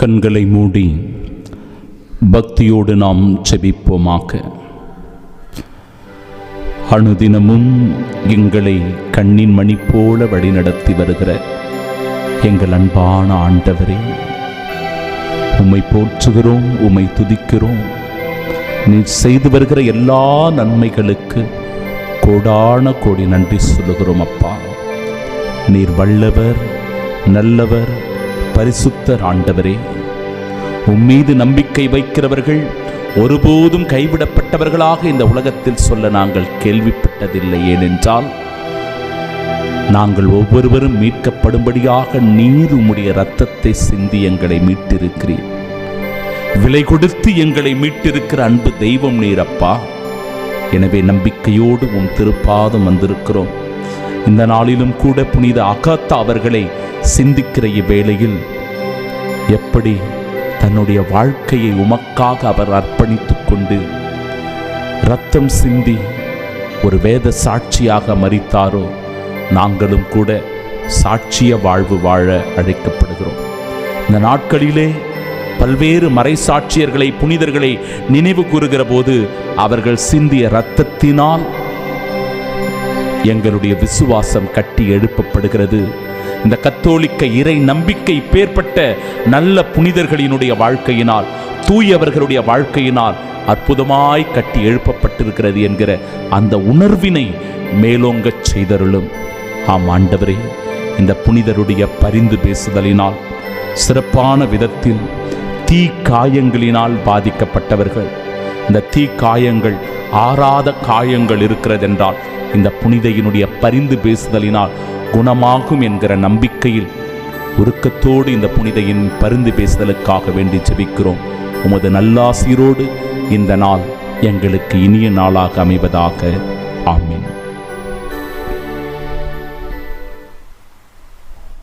கண்களை மூடி பக்தியோடு நாம் செபிப்போமாக. அனுதினமும் எங்களை கண்ணின் மணி போல வழிநடத்தி வருகிற எங்கள் அன்பான ஆண்டவரே உம்மை போற்றுகிறோம் உம்மை துதிக்கிறோம். நீ செய்து வருகிற எல்லா நன்மைகளுக்கு கோடான கோடி நன்றி சொல்லுகிறோம் அப்பா. நீர் வல்லவர் நல்லவர் பரிசுத்தர் ஆண்டவரே உம்மீது நம்பிக்கை வைக்கிறவர்கள் ஒருபோதும் கைவிடப்பட்டவர்களாக இந்த உலகத்தில் சொல்ல நாங்கள் கேள்விப்பட்டதில்லை. ஏனென்றால் நாங்கள் ஒவ்வொருவரும் மீட்கப்படும்படியாக நீர் உம்முடைய இரத்தத்தை சிந்தி எங்களை மீட்டிருக்கிறீர். விலை கொடுத்து எங்களை மீட்டிருக்கிற அன்பு தெய்வம் நீரப்பா எனவே நம்பிக்கையோடு உம் திருப்பாதம் வந்திருக்கிறோம். இந்த நாளிலும் கூட புனித அகாத்தா அவர்களை சிந்திக்கிற இவ்வேளையில் எப்படி தன்னுடைய வாழ்க்கையை உமக்காக அவர் அர்ப்பணித்துக் கொண்டு ரத்தம் சிந்தி ஒரு வேத சாட்சியாக மறித்தாரோ நாங்களும் கூட சாட்சிய வாழ்வு வாழ அழைக்கப்படுகிறோம். இந்த நாட்களிலே பல்வேறு மறைசாட்சியர்களை புனிதர்களை நினைவு கூறுகிற போது அவர்கள் சிந்திய இரத்தத்தினால் எங்களுடைய விசுவாசம் கட்டி எழுப்பப்படுகிறது. இந்த கத்தோலிக்க இறை நம்பிக்கை பேர்பட்ட நல்ல புனிதர்களினுடைய வாழ்க்கையினால் தூயவர்களுடைய வாழ்க்கையினால் அற்புதமாய் கட்டி எழுப்பப்பட்டிருக்கிறது என்கிற அந்த உணர்வினை மேலோங்கச் செய்தருளும். ஆம் ஆண்டவரே இந்த புனிதருடைய பரிந்து பேசுதலினால் சிறப்பான விதத்தில் தீ காயங்களினால் பாதிக்கப்பட்டவர்கள் இந்த தீ காயங்கள் ஆறாத காயங்கள் இருக்கிறதென்றால் இந்த புனிதையினுடைய பரிந்து பேசுதலினால் குணமாகும் என்கிற நம்பிக்கையில் உருக்கத்தோடு இந்த புனிதையின் பருந்து பேசுதலுக்காக வேண்டி செபிக்கிறோம் உமது நல்லாசீரோடு இந்த நாள் எங்களுக்கு இனிய நாளாக அமைவதாக. ஆமீன்.